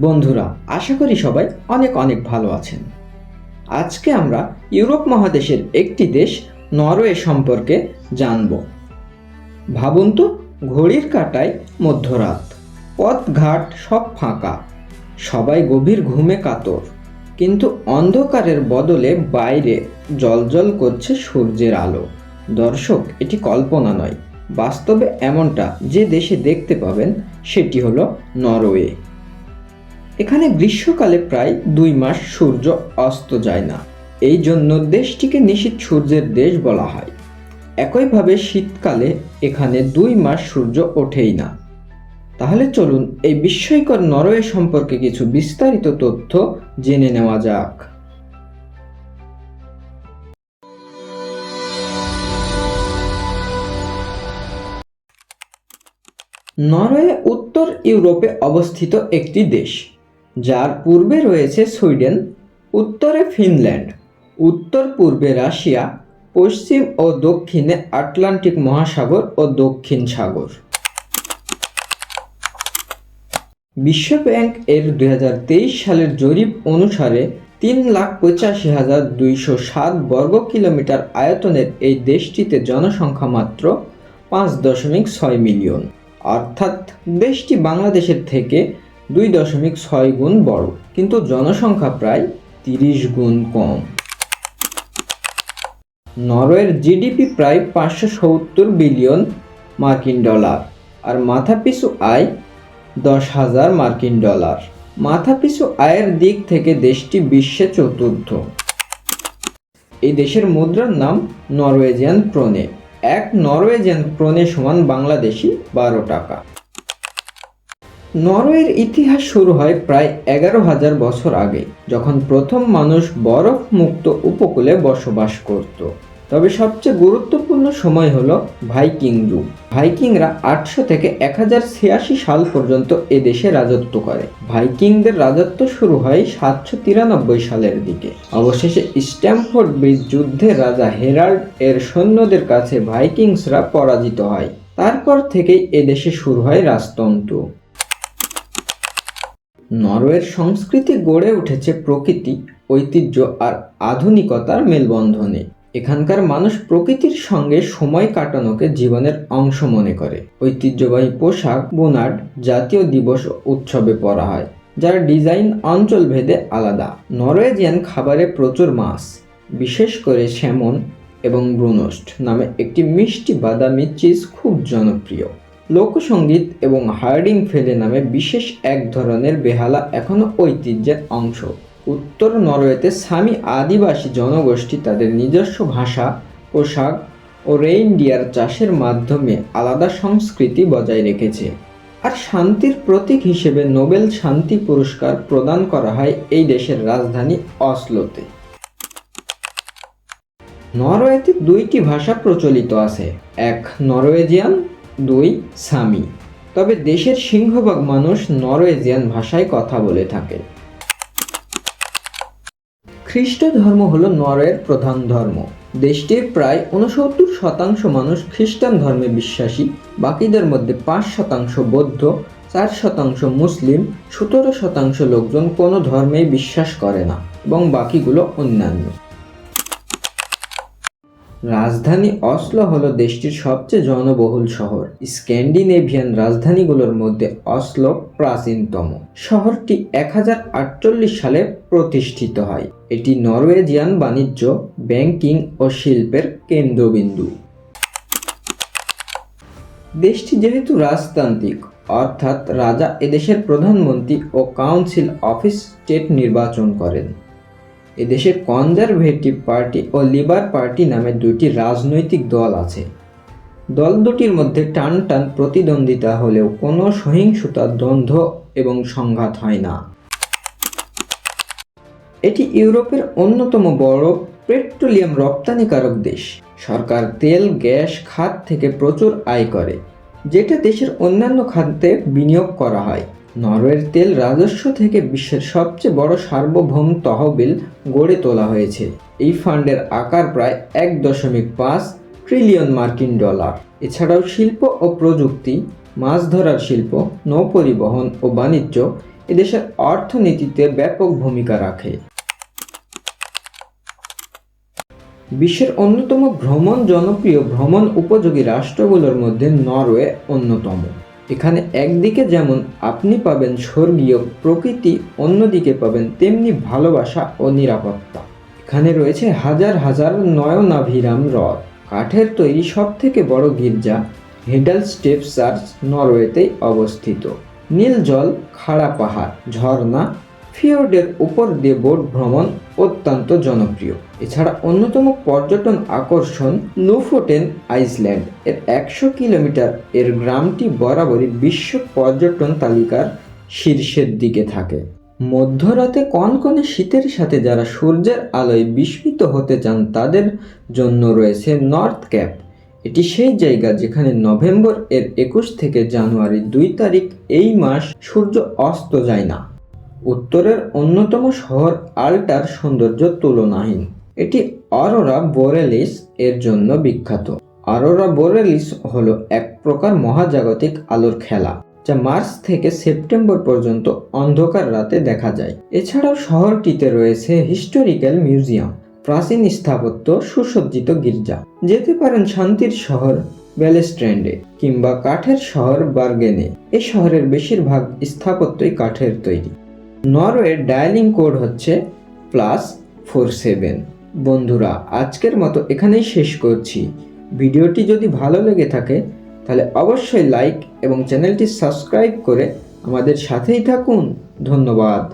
বন্ধুরা, আশা করি সবাই অনেক অনেক ভালো আছেন। আজকে আমরা ইউরোপ মহাদেশের একটি দেশ, নরওয়ে সম্পর্কে জানব। ভাবুন তো, ঘড়ির কাঁটায় মধ্যরাত, পথঘাট সব ফাঁকা, সবাই গভীর ঘুমে কাতর, কিন্তু অন্ধকারের বদলে বাইরে জলজল করছে সূর্যের আলো। দর্শক, এটি কল্পনা নয়, বাস্তবে এমনটা যে দেশে দেখতে পাবেন, সেটি হলো নরওয়ে। এখানে গ্রীষ্মকালে প্রায় দুই মাস সূর্য অস্ত যায় না। এই জন্য দেশটিকে নিশীত সূর্যের দেশ বলা হয়। একইভাবে শীতকালে এখানে দুই মাস সূর্য ওঠেই না। তাহলে চলুন এই বিস্ময়কর নরওয়ে সম্পর্কে কিছু বিস্তারিত তথ্য জেনে নেওয়া যাক। নরওয়ে উত্তর ইউরোপে অবস্থিত একটি দেশ। যার পূর্বে রয়েছে সুইডেন, উত্তরে ফিনল্যান্ড, উত্তর পূর্বে রাশিয়া, পশ্চিম ও দক্ষিণে আটলান্টিক মহাসাগর ও দক্ষিণ সাগর। বিশ্ব ব্যাংক এর দুই হাজার তেইশ সালের জরিপ অনুসারে তিন লাখ পঁচাশি হাজার দুইশো সাত বর্গ কিলোমিটার আয়তনের এই দেশটিতে জনসংখ্যা মাত্র পাঁচ দশমিক ছয় মিলিয়ন। অর্থাৎ দেশটি বাংলাদেশের থেকে দুই দশমিক ছয় গুণ বড়, কিন্তু জনসংখ্যা প্রায় তিরিশ গুণ কম। নরওয়ের জিডিপি প্রায় পাঁচশো সত্তর বিলিয়ন মার্কিন ডলার, আর মাথাপিছু আয় দশ হাজার মার্কিন ডলার। মাথাপিছু আয়ের দিক থেকে দেশটি বিশ্বে চতুর্থ। এই দেশের মুদ্রার নাম নরওয়েজিয়ান প্রনে। এক নরওয়েজিয়ান প্রনে সমান বাংলাদেশি বারো টাকা। নরওয়ের ইতিহাস শুরু হয় প্রায় এগারো হাজার বছর আগে, যখন প্রথম মানুষ বরফ মুক্ত উপকূলে বসবাস করত। তবে সবচেয়ে গুরুত্বপূর্ণ সময় হল ভাইকিং যুগ। ভাইকিংরা আটশো থেকে এক হাজার ছিয়াশি সাল পর্যন্ত এ দেশে রাজত্ব করে। ভাইকিংদের রাজত্ব শুরু হয় সাতশো তিরানব্বই সালের দিকে। অবশেষে স্ট্যামফোর্ড ব্রিজ যুদ্ধে রাজা হেরাল্ড এর সৈন্যদের কাছে ভাইকিংসরা পরাজিত হয়। তারপর থেকেই এদেশে শুরু হয় রাজতন্ত্র। নরওয়ের সংস্কৃতি গড়ে উঠেছে প্রকৃতি, ঐতিহ্য আর আধুনিকতার মেলবন্ধনে। এখানকার মানুষ প্রকৃতির সঙ্গে সময় কাটানোকে জীবনের অংশ মনে করে। ঐতিহ্যবাহী পোশাক, বোনাট, জাতীয় দিবস উৎসবে পরা হয়, যার ডিজাইন অঞ্চল ভেদে আলাদা। নরওয়েজিয়ান খাবারে প্রচুর মাছ, বিশেষ করে স্যামন এবং ব্রুনোস্ট নামে একটি মিষ্টি বাদামি চিজ খুব জনপ্রিয়। লোকসঙ্গীত এবং হার্ডিং ফেলে নামে বিশেষ এক ধরনের বেহালা এখনও ঐতিহ্যের অংশ। উত্তর নরওয়েতে সামি আদিবাসী জনগোষ্ঠী তাদের নিজস্ব ভাষা, পোশাক ও রেইনডিয়ার চাষের মাধ্যমে আলাদা সংস্কৃতি বজায় রেখেছে। আর শান্তির প্রতীক হিসেবে নোবেল শান্তি পুরস্কার প্রদান করা হয় এই দেশের রাজধানী অসলোতে। নরওয়েতে দুইটি ভাষা প্রচলিত আছে, এক নরওয়েজিয়ান দুই সামি তবে দেশের সিংহভাগ মানুষ নরওয়েজিয়ান ভাষায় কথা বলে থাকে। খ্রিস্ট ধর্ম হল নরওয়ের প্রধান ধর্ম। দেশটির প্রায় উনসত্তর শতাংশ মানুষ খ্রিস্টান ধর্মে বিশ্বাসী, বাকিদের মধ্যে পাঁচ শতাংশ বৌদ্ধ, চার শতাংশ মুসলিম, সতেরো শতাংশ লোকজন কোনো ধর্মেই বিশ্বাস করে না, এবং বাকিগুলো অন্যান্য। রাজধানী অসলো হলো দেশটির সবচেয়ে জনবহুল শহর। স্ক্যান্ডিনেভিয়ান রাজধানীগুলোর মধ্যে অসলো প্রাচীনতম। শহরটি এক হাজার আটচল্লিশ সালে প্রতিষ্ঠিত হয়। এটি নরওয়েজিয়ান বাণিজ্য, ব্যাংকিং ও শিল্পের কেন্দ্রবিন্দু। দেশটি যেহেতু রাজতান্ত্রিক, অর্থাৎ রাজা এদেশের প্রধানমন্ত্রী ও কাউন্সিল অফিস স্টেট নির্বাচন করেন। এদেশের কনজারভেটিভ পার্টি ও লিবার পার্টি নামে দুটি রাজনৈতিক দল আছে। দল দুটির মধ্যে টান টান প্রতিদ্বন্দ্বিতা হলেও কোনো সহিংসতা, দ্বন্দ্ব এবং সংঘাত হয় না। এটি ইউরোপের অন্যতম বড় পেট্রোলিয়াম রপ্তানিকারক দেশ। সরকার তেল, গ্যাস, খাত থেকে প্রচুর আয় করে, যেটা দেশের অন্যান্য খাতে বিনিয়োগ করা হয়। নরওয়ের তেল রাজস্ব থেকে বিশ্বের সবচেয়ে বড় সার্বভৌম তহবিল গড়ে তোলা হয়েছে। এই ফান্ডের আকার প্রায় এক দশমিক পাঁচ ট্রিলিয়ন মার্কিন ডলার। এছাড়াও শিল্প ও প্রযুক্তি, মাছ ধরার শিল্প নৌপরিবহন ও বাণিজ্য এদেশের অর্থনীতিতে ব্যাপক ভূমিকা রাখে। বিশ্বের অন্যতম ভ্রমণ জনপ্রিয় ভ্রমণ উপযোগী রাষ্ট্রগুলোর মধ্যে নরওয়ে অন্যতম। এখানে একদিকে যেমন আপনি পাবেন স্বর্গীয় প্রকৃতি, অন্যদিকে পাবেন তেমনি ভালোবাসা ও নিরাপত্তা। এখানে রয়েছে হাজার হাজার নয়নাভিরাম হ্রদ। কাঠের তৈরি সব থেকে বড় গির্জা হেডাল স্টেপ চার্চ নরওয়েতেই অবস্থিত। নীল জল, খাড়া পাহাড়, ঝর্ণা ফিওর্ডের উপর দিয়ে বোট ভ্রমণ অত্যন্ত জনপ্রিয়। এছাড়া অন্যতম পর্যটন আকর্ষণ লুফোটেন আইসল্যান্ড। এর একশো কিলোমিটার এর গ্রামটি বরাবরই বিশ্ব পর্যটন তালিকার শীর্ষের দিকে থাকে। মধ্যরাতে কনকনে শীতের সাথে যারা সূর্যের আলোয় বিস্মিত হতে চান, তাদের জন্য রয়েছে নর্থ ক্যাপ। এটি সেই জায়গা যেখানে নভেম্বর এর একুশ থেকে জানুয়ারি দুই তারিখ এই মাস সূর্য অস্ত যায় না। উত্তরের অন্যতম শহর আল্টার সৌন্দর্য তুলনাহীন। এটি অরোরা বোরেলিস এর জন্য বিখ্যাত। অরোরা বোরেলিস হলো এক প্রকার মহাজাগতিক আলোর খেলা, যা মার্চ থেকে সেপ্টেম্বর পর্যন্ত অন্ধকার রাতে দেখা যায়। এছাড়াও শহরটিতে রয়েছে হিস্টোরিক্যাল মিউজিয়াম, প্রাচীন স্থাপত্য, সুসজ্জিত গির্জা, যেতে পারেন শান্তির শহর ব্যালেস্ট্র্যান্ডে কিংবা কাঠের শহর বার্গেনে। এ শহরের বেশিরভাগ স্থাপত্যই কাঠের তৈরি। নরওয়ের ডায়ালিং কোড হচ্ছে প্লাস ফোর সেভেন। বন্ধুরা, আজকের মতো এখানেই শেষ করছি। ভিডিওটি যদি ভালো লেগে থাকে, তাহলে অবশ্যই লাইক এবং চ্যানেলটি সাবস্ক্রাইব করে আমাদের সাথেই থাকুন। ধন্যবাদ।